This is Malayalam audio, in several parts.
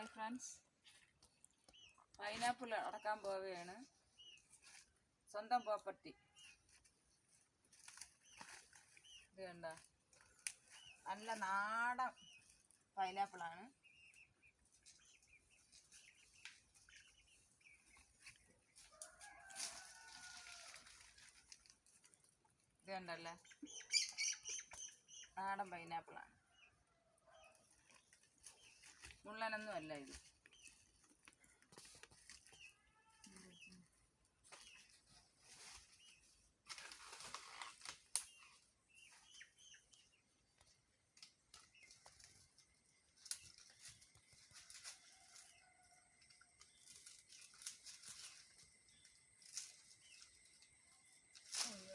Hi friends. പൈനാപ്പിൾ അടക്കാൻ പോവുകയാണ്. സ്വന്തം പ്രോപ്പർട്ടി. ഇത് കണ്ട? നല്ല നാടൻ പൈനാപ്പിളാണ് ഇത് കണ്ടല്ലേ? നാടൻ പൈനാപ്പിളാണ് മുള്ളനൊന്നും അല്ല ഇത്.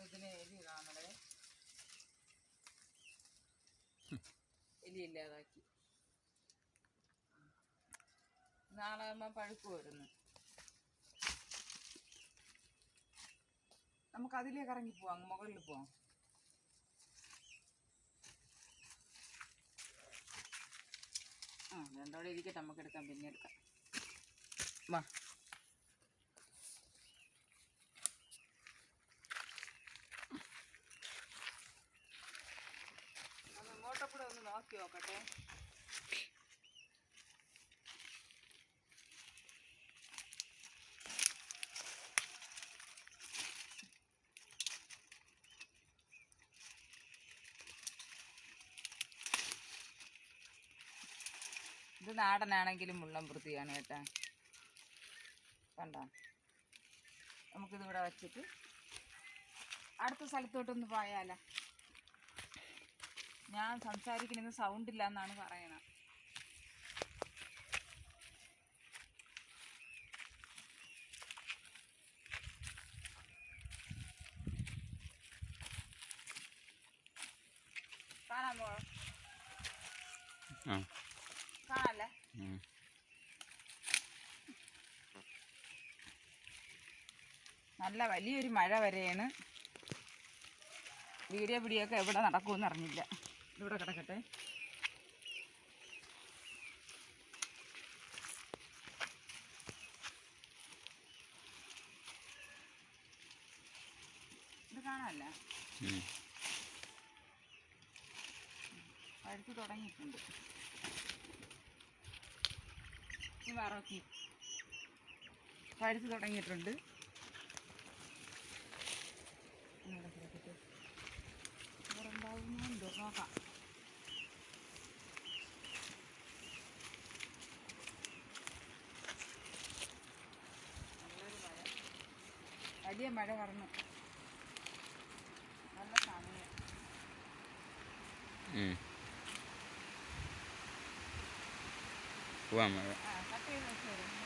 ഇതിന് എലി കാണണേ എലി ഇല്ലാതാക്കി. നാളെ ആകുമ്പോൾ പഴുക്ക് വരുന്നു. നമുക്ക് അതിലേക്ക് ഇറങ്ങി പോവാം മുകളിൽ പോവാം. ആ രണ്ടോടെ ഇരിക്കട്ടെ നമുക്ക് എടുക്കാം പിന്നെ എടുക്കാം. വാ. ഇങ്ങോട്ടൂടെ ഒന്ന് നോക്കി നോക്കട്ടെ. ഇത് നാടനാണെങ്കിലും മുള്ളം വൃത്തിയാണ് കേട്ടോ. കണ്ട? നമുക്കിതിവിടെ വച്ചിട്ട് അടുത്ത സ്ഥലത്തോട്ടൊന്ന് പോയാല. ഞാൻ സംസാരിക്കുന്നത് സൗണ്ട് ഇല്ല എന്നാണ് പറയണത് കാണാമോ ആ. കാണാല്ലേ നല്ല വലിയൊരു മഴ വരെയാണ്. വീഡിയോ പിടിയൊക്കെ എവിടെ നടക്കുമെന്ന് അറിഞ്ഞില്ല. ഇവിടെ കിടക്കട്ടെ. ഇത് കാണാനല്ല. ഉം. പഴുത്ത് തുടങ്ങിയിട്ടുണ്ട്. വറക്കി. പഴുത്ത് തുടങ്ങിയിട്ടുണ്ട്. ഉണ്ടാവുന്നുണ്ടോ നോക്കാം. വലിയ മഴ വരണം. നല്ല സമയം ഉം. പോവാം മഴ. Okay, okay.